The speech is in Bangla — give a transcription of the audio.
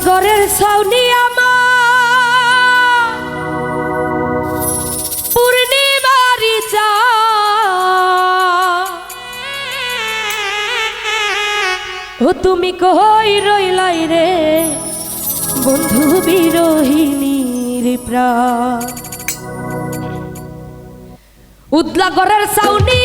উদলাগরের সাউনি আমার। পূর্ণিমারি চা ও তুমি কই রইলাই রে? বন্ধু বিরোহিনীর প্রাণ। উদলাগরের সাউনি